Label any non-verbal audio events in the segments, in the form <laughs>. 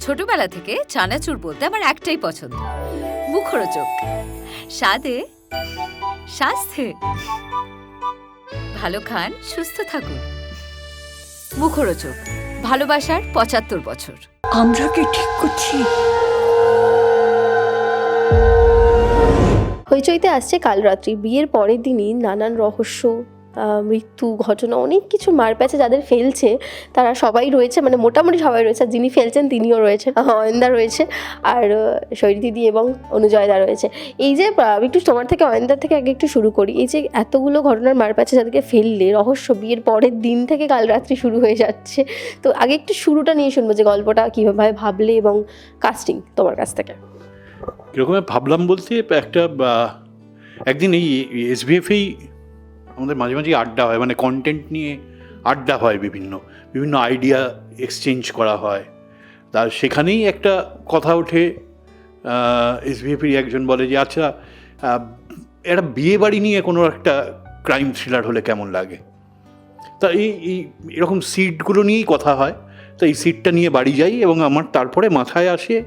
ছোটবেলা থেকে চানাচুর বলতে আমার একটাই পছন্দ। মুখরোচক। স্বাদে স্বাস্থ্যে ভালো খান সুস্থ থাকুন। মুখরোচক। ভালোবাসার পঁচাত্তর বছর। আমরা কি ঠিক করছি? হইচইতে আসছে কাল রাত্রি। বিয়ের পরের দিনই নানান রহস্য মৃত্যু ঘটনা, অনেক কিছু মার মারপ্যাচে যাদের ফেলছে। তারা সবাই রয়েছে মানে মোটামুটি সবাই রয়েছে। যিনি ফেলছেন, তিনিও রয়েছেন অয়নদা রয়েছে আর শৈলী দিদি এবং অনুজয়দা রয়েছে। এই যে একটু তোমার থেকে, অয়নদার থেকে আগে একটু শুরু করি। এই যে, এতগুলো ঘটনার মার মারপ্যাচে যাদেরকে ফেললে, রহস্য, বিয়ের পরের দিন থেকে কাল রাত্রি শুরু হয়ে যাচ্ছে। তো আগে একটু শুরুটা নিয়ে শুনব যে গল্পটা কীভাবে ভাবলে এবং কাস্টিং তোমার কাছ থেকে। কীরকম ভাবলাম বলতে, একটা একদিন এই এসবিএফেই আমাদের মাঝে মাঝেই আড্ডা হয় মানে কন্টেন্ট নিয়ে আড্ডা হয় বিভিন্ন বিভিন্ন আইডিয়া এক্সচেঞ্জ করা হয়। তার সেখানেই একটা কথা ওঠে এসবিএফের একজন বলে যে আচ্ছা একটা বিয়ে বাড়ি নিয়ে কোনো একটা ক্রাইম থ্রিলার হলে কেমন লাগে? তা এই এই এরকম সিটগুলো নিয়েই কথা হয়। তো এই সিটটা নিয়ে বাড়ি যাই এবং আমার তারপরে মাথায় আসে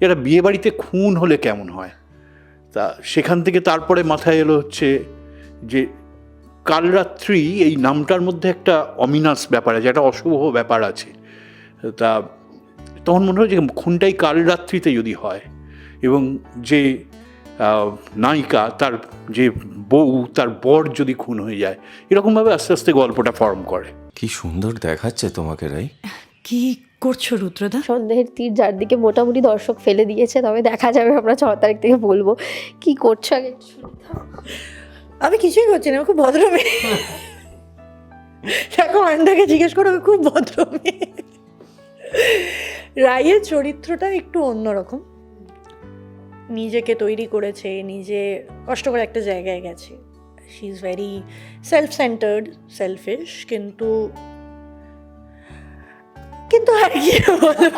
এটা বিয়ে বাড়িতে খুন হলে কেমন হয়? তা সেখান থেকে তারপরে মাথায় এলো হচ্ছে যে কালরাত্রি এই নামটার মধ্যে একটা অমিনাস ব্যাপার আছে একটা অশুভ ব্যাপার আছে। তা তখন মনে হয় যে খুনটাই কালরাত্রিতে যদি হয় এবং যে নায়িকা তার যে বউ তার বর যদি খুন হয়ে যায় এরকমভাবে আস্তে আস্তে গল্পটা ফর্ম করে। কি সুন্দর দেখাচ্ছে তোমাকে রাই। কি করছ রুদ্রদা? সন্দেহের তীর যার দিকে মোটামুটি দর্শক ফেলে দিয়েছে তবে দেখা যাবে আমরা ছ তারিখ থেকে বলব। কি করছ আগে। আমি কিছুই করছি না খুব ভদ্র মেয়ে। দেখো অয়নদাকে জিজ্ঞেস করো, আমি খুব ভদ্র মেয়ে। রায়ের চরিত্রটা একটু অন্যরকম। নিজেকে তৈরি করেছে, নিজে কষ্ট করে একটা জায়গায় গেছে। She is very self centred selfish কিন্তু কিন্তু আর কি বলব?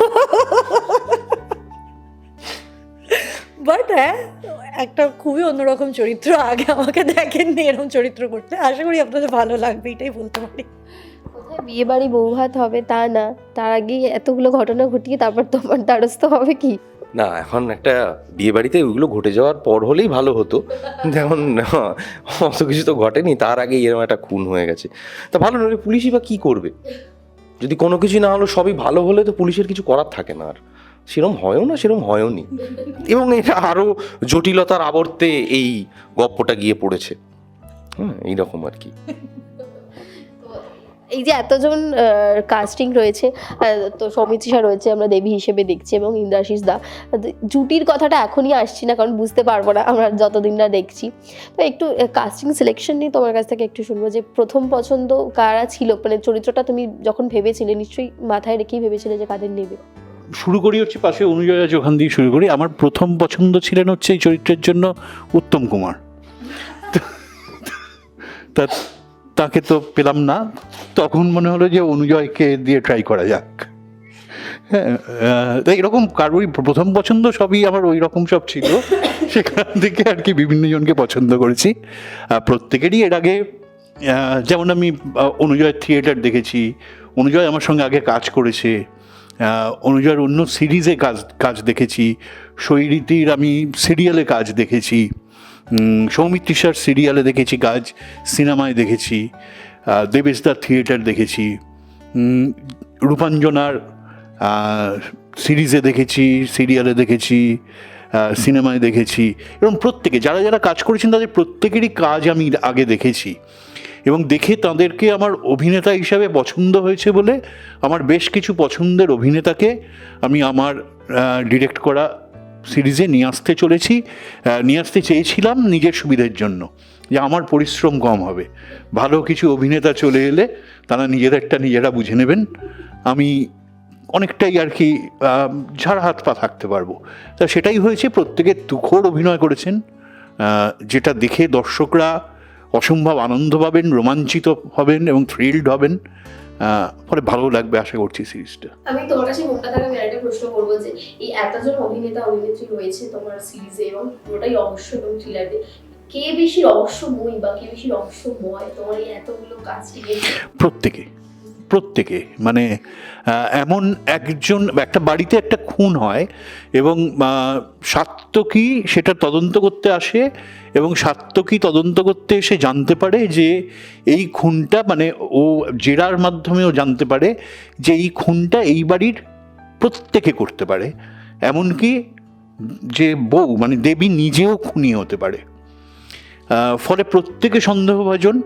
বাট হ্যাঁ একটা খুবই অন্যরকম চরিত্র আগে আমাকে দেখেননি এরকম চরিত্র করতে। আশা করি আপনাদের ভালো লাগবে এটাই বলতে পারি। কোথায় বিয়ে বাড়ি বউ ভাত হবে তা না তার আগেই এতগুলো ঘটনা ঘটিয়ে তারপর তোমার দ্বারস্থ হবে কি? না এখন একটা বিয়ে বাড়িতে ওইগুলো ঘটে যাওয়ার পর হলেই ভালো হতো। যেমন অত কিছু তো ঘটেনি তার আগে এরকম একটা খুন হয়ে গেছে। তা ভালো নয় পুলিশই বা কী করবে? যদি কোনো কিছু না হলো সবই ভালো হলে তো পুলিশের কিছু করার থাকে না আর। সেরম হয়ও না, সেরম হয়ও নি। এবং এটা আরও জটিলতার আবর্তে এই গপ্পটা গিয়ে পড়েছে। হ্যাঁ এইরকম আর কি। এই যে এতজন কাস্টিং রয়েছে তো সমিতিশা রয়েছে, আমরা দেবী হিসেবে দেখছি, এবং ইন্দ্রাশিস দা। জুটির কথাটা এখনই আসছি না, কারণ বুঝতে পারব না, আমরা যতদিন না দেখছি। তো একটু কাস্টিং সিলেকশন নিয়ে তোমার কাছ থেকে একটু শুনব যে প্রথম পছন্দ কারা ছিল? মানে চরিত্রটা তুমি যখন ভেবেছিলে, নিশ্চয়ই মাথায় রেখেই ভেবেছিলে যে কাদের নেবে? শুরু করি হচ্ছে পাশে অনুজয়া ওখান দিয়ে শুরু করি। আমার প্রথম পছন্দ ছিলেন হচ্ছে এই চরিত্রের জন্য উত্তম কুমার। তা, তাকে তো পেলাম না। তখন মনে হলো যে অনুজয়কে দিয়ে ট্রাই করা যাক। হ্যাঁ তাই এরকম কারোরই প্রথম পছন্দ সবই আমার ওই রকম সব ছিল। সেখান থেকে আর কি বিভিন্ন জনকে পছন্দ করেছি। প্রত্যেকেরই এর আগে যেমন আমি অনুজয় থিয়েটার দেখেছি। অনুজয় আমার সঙ্গে আগে কাজ করেছে। অনুজয়ের অন্য সিরিজে কাজ কাজ দেখেছি। শৈরীতির আমি সিরিয়ালে কাজ দেখেছি। সৌমিত্রিষার সিরিয়ালে দেখেছি কাজ, সিনেমায় দেখেছি। দেবেশদার থিয়েটার দেখেছি। রূপাঞ্জনার সিরিজে দেখেছি, সিরিয়ালে দেখেছি সিনেমায় দেখেছি। এরকম প্রত্যেকে, যারা যারা কাজ করেছেন, তাদের প্রত্যেকেরই কাজ আমি আগে দেখেছি। এবং দেখে তাদেরকে আমার অভিনেতা হিসাবে পছন্দ হয়েছে বলে আমার বেশ কিছু পছন্দের অভিনেতাকে আমি আমার ডিরেক্ট করা সিরিজে নিয়ে আসতে চলেছি নিয়ে আসতে চেয়েছিলাম নিজের সুবিধের জন্য যে আমার পরিশ্রম কম হবে। ভালো কিছু অভিনেতা চলে এলে তারা নিজেদেরটা নিজেরা বুঝে নেবেন। আমি অনেকটাই আর কি ঝাড় হাত পা থাকতে পারব। তা সেটাই হয়েছে, প্রত্যেকে তুখোর অভিনয় করেছেন যেটা দেখে দর্শকরা অসম্ভব আনন্দ পাবেন রোমাঞ্চিত হবেন এবং থ্রিল্ড হবেন। ফলে ভালো লাগবে আশা করছি সিরিজটা। আমি তোমার কাছে মনটা থাকা আমি একটা প্রশ্ন করব যে এই এতজন অভিনেতা অভিনেত্রী রয়েছে তোমার সিরিজে এবং পুরোটাই রহস্য এবং থ্রিলারে কে বেশি রহস্যময় বা কে বেশি রহস্যময়? তোমার এই এতগুলো কাস্টিং প্রত্যেকে। প্রত্যেকে মানে এমন একজন, একটা বাড়িতে একটা খুন হয় এবং সাত্তকী সেটা তদন্ত করতে আসে এবং সাত্তকী তদন্ত করতে এসে জানতে পারে যে এই খুনটা মানে ও জেরার মাধ্যমে ও জানতে পারে যে এই খুনটা এই বাড়ির প্রত্যেকে করতে পারে। এমনকি যে বউ মানে দেবী নিজেও খুনি হতে পারে। ফলে প্রত্যেকে সন্দেহভাজন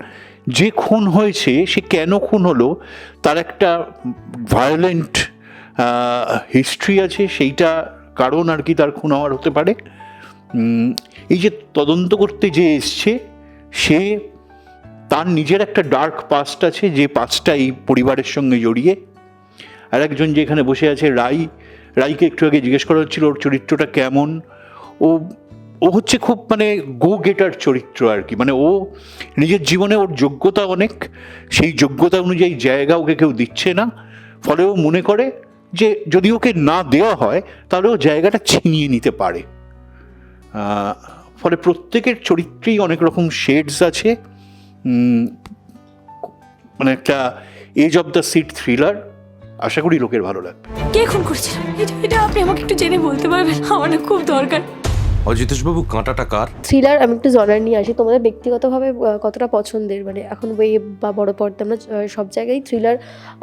যে খুন হয়েছে, সে কেন খুন হলো, তার একটা ভায়োলেন্ট হিস্ট্রি আছে, সেইটা কারণ আর কি তার খুন হওয়ার হতে পারে। এই যে তদন্ত করতে যে এসছে, সে তার নিজের একটা ডার্ক পাস্ট আছে, যে পাস্টটা এই পরিবারের সঙ্গে জড়িয়ে। আর একজন যে এখানে বসে আছে, রাই, রাইকে একটু আগে জিজ্ঞেস করা হচ্ছিল, ওর চরিত্রটা কেমন? ও ও হচ্ছে খুব মানে গো গেটার চরিত্র আর কি। মানে ও নিজের জীবনে ওর যোগ্যতা অনেক, সেই যোগ্যতা অনুযায়ী জায়গা ওকে কেউ দিচ্ছে না। ফলে ও মনে করে যে যদি ওকে না দেওয়া হয়, তাহলে ও জায়গাটা ছিনিয়ে নিতে পারে। ফলে প্রত্যেকের চরিত্রেই অনেক রকম শেডস আছে। মানে একটা edge of the seat thriller আশা করি লোকের ভালো লাগবে। কে খুন করেছিল এটা আপনি আমাকে একটু জেনে বলতে পারবেন। আমার খুব দরকার। অজিতেশবাবু কাঁটাটা কার? থ্রিলার আমি একটু জনার নিয়ে আসি। তোমাদের ব্যক্তিগতভাবে কতটা পছন্দের? মানে এখন ওয়েব বা বড় পর্দা আমরা সব জায়গায় থ্রিলার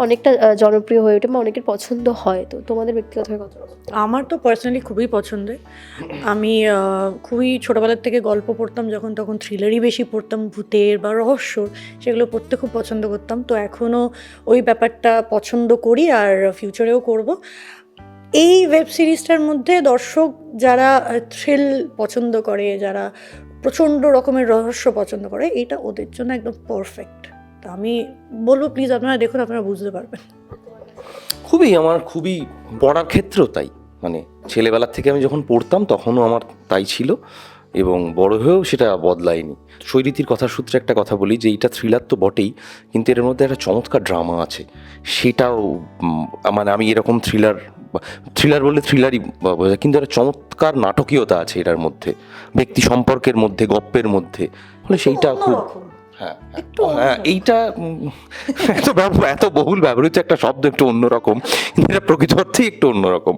অনেকটা জনপ্রিয় হয়ে ওঠে বা অনেকের পছন্দ হয়। তো তোমাদের ব্যক্তিগতভাবে কতটা আমার তো পার্সোনালি খুবই পছন্দের। আমি খুবই ছোটোবেলার থেকে গল্প পড়তাম যখন তখন থ্রিলারই বেশি পড়তাম। ভূতের বা রহস্যর সেগুলো পড়তে খুব পছন্দ করতাম। তো এখনও ওই ব্যাপারটা পছন্দ করি আর ফিউচারেও করব। এই ওয়েব সিরিজটার মধ্যে দর্শক যারা থ্রিল পছন্দ করে, যারা প্রচণ্ড রকমের রহস্য পছন্দ করে এটা ওদের জন্য একদম পারফেক্ট তো আমি বলব প্লিজ আপনারা দেখুন, আপনারা বুঝতে পারবেন। খুবই, আমার খুবই পড়ার ক্ষেত্রেও তাই। মানে ছেলেবেলার থেকে আমি যখন পড়তাম, তখনও আমার তাই ছিল এবং বড় হয়েও সেটা বদলায়নি। শৈরীতির কথার সূত্রে একটা কথা বলি যে, এইটা থ্রিলার তো বটেই, কিন্তু এর মধ্যে একটা চমৎকার ড্রামা আছে। সেটাও মানে আমি এরকম থ্রিলার থ্রিলার বললে থ্রিলারই বোঝায় কিন্তু একটা চমৎকার নাটকীয়তা আছে এটার মধ্যে। ব্যক্তি সম্পর্কের মধ্যে গপ্পের মধ্যে। ফলে সেইটা খুব হ্যাঁ হ্যাঁ, হ্যাঁ এইটা <laughs> এত এত বহুল ব্যবহৃত একটা শব্দ একটু অন্যরকম। এটা প্রকৃত অর্থেই একটু অন্যরকম।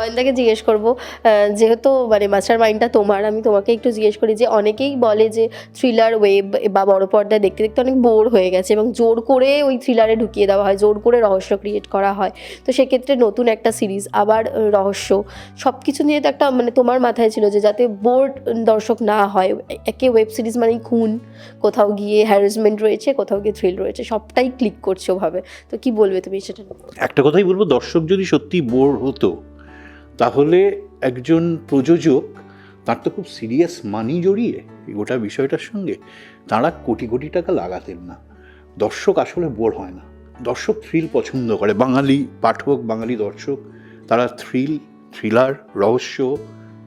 অয়নদাকে জিজ্ঞেস করব যেহেতু মানে মাস্টার মাইন্ডটা তোমার, আমি তোমাকে একটু জিজ্ঞেস করি যে অনেকেই বলে যে থ্রিলার ওয়েব বা বড় পর্দায় দেখতে দেখতে অনেক বোর হয়ে গেছে এবং জোর করে ওই থ্রিলারে ঢুকিয়ে দেওয়া হয়, জোর করে রহস্য ক্রিয়েট করা হয়। তো সেক্ষেত্রে নতুন একটা সিরিজ আবার রহস্য সব কিছু নিয়ে তো একটা মানে তোমার মাথায় ছিল যে যাতে বোর দর্শক না হয়। একে ওয়েব সিরিজ মানেই খুন, কোথাও গিয়ে হ্যারাসমেন্ট রয়েছে, কোথাও গিয়ে থ্রিল রয়েছে, সবটাই ক্লিক করছে ওভাবে। তো কি বলবে তুমি সেটা একটা কথাই বলব, দর্শক যদি সত্যি বোর হতো তাহলে একজন প্রযোজক, তার তো খুব সিরিয়াস মানি জড়িয়ে এই গোটা বিষয়টার সঙ্গে, তারা কোটি কোটি টাকা লাগাতেন না। দর্শক আসলে বোর হয় না। দর্শক থ্রিল পছন্দ করে। বাঙালি পাঠক, বাঙালি দর্শক, তারা থ্রিল থ্রিলার রহস্য,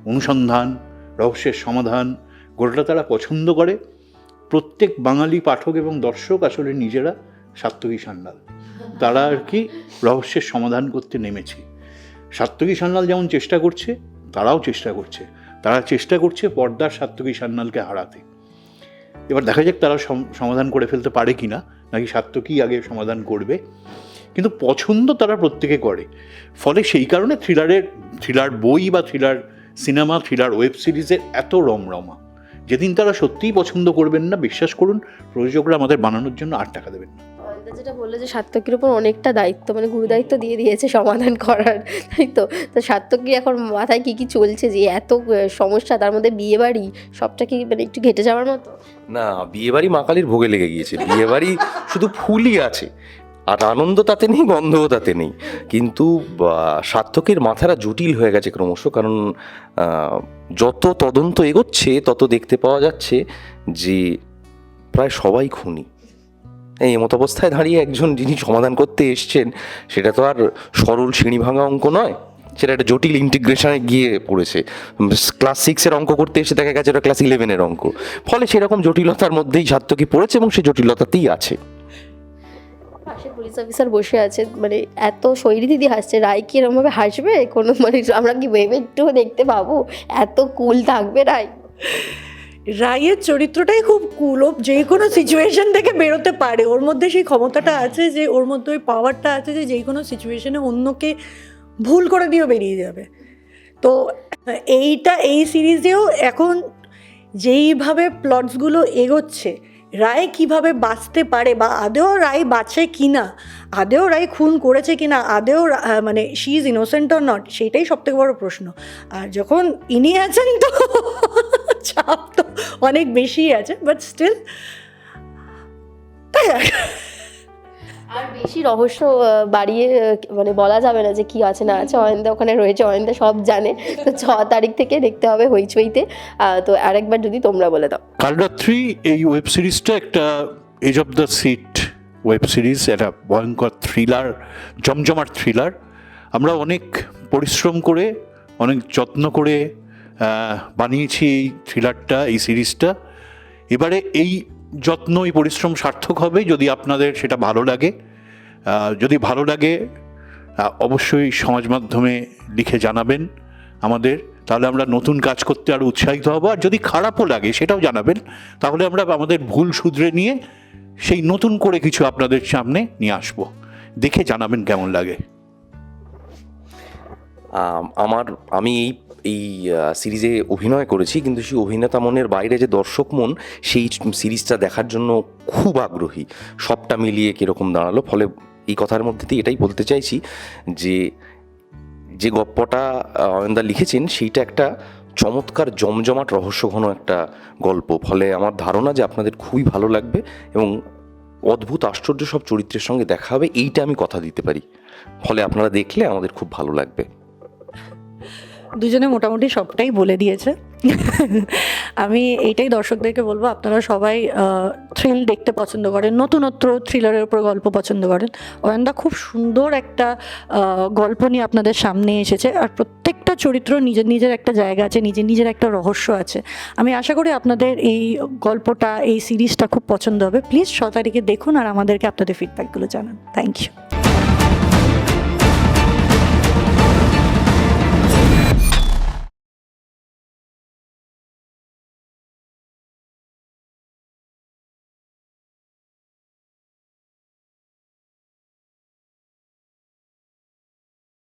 অনুসন্ধান, রহস্যের সমাধান, গোটাটা তারা পছন্দ করে। প্রত্যেক বাঙালি পাঠক এবং দর্শক আসলে নিজেরা সাত্তকী সান্যাল। তারা আর কি রহস্যের সমাধান করতে নেমেছে। সাত্তকী সান্যাল যেমন চেষ্টা করছে, তারাও চেষ্টা করছে। তারা চেষ্টা করছে পর্দার সাত্তকী সান্যালকে হারাতে। এবার দেখা যাক তারা সম- সমাধান করে ফেলতে পারে কি না নাকি সাত্তকী আগে সমাধান করবে। কিন্তু পছন্দ তারা প্রত্যেকে করে। ফলে সেই কারণে থ্রিলারের, থ্রিলার বই বা থ্রিলার সিনেমা, থ্রিলার ওয়েব সিরিজের এত রমরমা। যেদিন তারা সত্যিই পছন্দ করবেন না, বিশ্বাস করুন, প্রযোজকরা আমাদের বানানোর জন্য আট টাকা দেবেন না। অয়নদা যেটা বলল যে সাত্তকীর উপর অনেকটা দায়িত্ব মানে গুরু দায়িত্ব দিয়ে দিয়েছে সমাধান করার, তাই তো? তো সাত্তকী এখন মাথায় কি কি চলছে যে এত সমস্যা, তার মধ্যে বিয়ে বাড়ি সবটা কি মানে একটু ঘেটে যাওয়ার মতো? না, বিয়েবাড়ি মা কালীর ভোগে লেগে গিয়েছে। বিয়েবাড়ি শুধু ফুলই আছে। আর আনন্দ তাতে নেই, গন্ধও তাতে নেই। কিন্তু সার্থকের মাথাটা জটিল হয়ে গেছে ক্রমশ, কারণ যত তদন্ত এগোচ্ছে, তত দেখতে পাওয়া যাচ্ছে যে, প্রায় সবাই খুনি। এই এমত অবস্থায় দাঁড়িয়ে একজন যিনি সমাধান করতে এসছেন, সেটা তো আর সরল সিঁড়ি ভাঙা অঙ্ক নয়, সেটা একটা জটিল ইন্টিগ্রেশনে গিয়ে পড়েছে। ক্লাস সিক্সের অঙ্ক করতে এসে দেখা গেছে ওটা ক্লাস ইলেভেনের অঙ্ক। ফলে সেরকম জটিলতার মধ্যেই সার্থকী পড়েছে এবং সে জটিলতাতেই আছে। পাশে পুলিশ অফিসার বসে আছে মানে এত শৈলী দিদি হাসছে, রায় কি এরমভাবে হাসবে? কোনো মানে আমরা কি ভেবে একটু দেখতে পাবো? এত কুল থাকবে রায়? রায়ের চরিত্রটাই খুব কুল ও যে কোনো সিচুয়েশন থেকে বেরোতে পারে। ওর মধ্যে সেই ক্ষমতাটা আছে যে, ওর মধ্যে ওই পাওয়ারটা আছে যে যে কোনো সিচুয়েশনে অন্যকে ভুল করে দিয়েও বেরিয়ে যাবে। তো, এইটা, এই সিরিজেও এখন যেইভাবে প্লটসগুলো এগোচ্ছে, রায় কীভাবে বাঁচতে পারে বা আদেও রায় বাঁচে কি না আদেও রায় খুন করেছে কি না আদেও মানে she is innocent or not সেইটাই সবথেকে বড় প্রশ্ন। আর যখন ইনি আছেন তো চাপ তো অনেক বেশি আছে বাট স্টিল তাই আর আর বেশি রহস্য বাড়িয়ে মানে বলা যাবে না যে কি আছে না আছে। অয়েন্দা ওখানে রয়েছে অয়েন্দা সব জানে। তো ছ তারিখ থেকে দেখতে হবে হইচইতে। তো আরেকবার যদি তোমরা বলে দাও। কাল রাত্রি এই ওয়েব সিরিজটা একটা edge of the seat web series একটা ভয়ঙ্কর থ্রিলার জমজমাট থ্রিলার আমরা অনেক পরিশ্রম করে অনেক যত্ন করে বানিয়েছি এই থ্রিলারটা, এই সিরিজটা। এবারে এই যত্ন, এই পরিশ্রম সার্থক হবে যদি আপনাদের সেটা ভালো লাগে। যদি ভালো লাগে অবশ্যই সমাজ মাধ্যমে লিখে জানাবেন আমাদের। তাহলে আমরা নতুন কাজ করতে আরও উৎসাহিত হব। আর যদি খারাপও লাগে, সেটাও জানাবেন। তাহলে আমরা আমাদের ভুল শুধরে নিয়ে সেই নতুন করে কিছু আপনাদের সামনে নিয়ে আসব। দেখে জানাবেন কেমন লাগে। আমার, আমি এই এই সিরিজে অভিনয় করেছি, কিন্তু সেই অভিনেতা মনের বাইরে যে দর্শক মন, সেই সিরিজটা দেখার জন্য খুব আগ্রহী। সবটা মিলিয়ে কীরকম দাঁড়াল, ফলে এই কথার মধ্যে দিয়ে এটাই বলতে চাইছি যে যে গপ্পটা অয়নদা লিখেছেন, সেইটা একটা চমৎকার জমজমাট রহস্যঘন একটা গল্প। ফলে আমার ধারণা যে আপনাদের খুবই ভালো লাগবে এবং অদ্ভুত আশ্চর্য সব চরিত্রের সঙ্গে দেখা হবে, এইটা আমি কথা দিতে পারি। ফলে আপনারা দেখলে আমাদের খুব ভালো লাগবে। দুজনে মোটামুটি সবটাই বলে দিয়েছে। আমি এইটাই দর্শকদেরকে বলব, আপনারা সবাই থ্রিল দেখতে পছন্দ করেন, নতুনত্ব থ্রিলারের উপর গল্প পছন্দ করেন। অয়ন্দা খুব সুন্দর একটা গল্প নিয়ে আপনাদের সামনে এসেছে, আর প্রত্যেকটা চরিত্র নিজের নিজের একটা জায়গা আছে নিজের নিজের একটা রহস্য আছে। আমি আশা করি আপনাদের এই গল্পটা, এই সিরিজটা খুব পছন্দ হবে। প্লিজ ছ তারিখে দেখুন আর আমাদেরকে আপনাদের ফিডব্যাকগুলো জানান। Thank you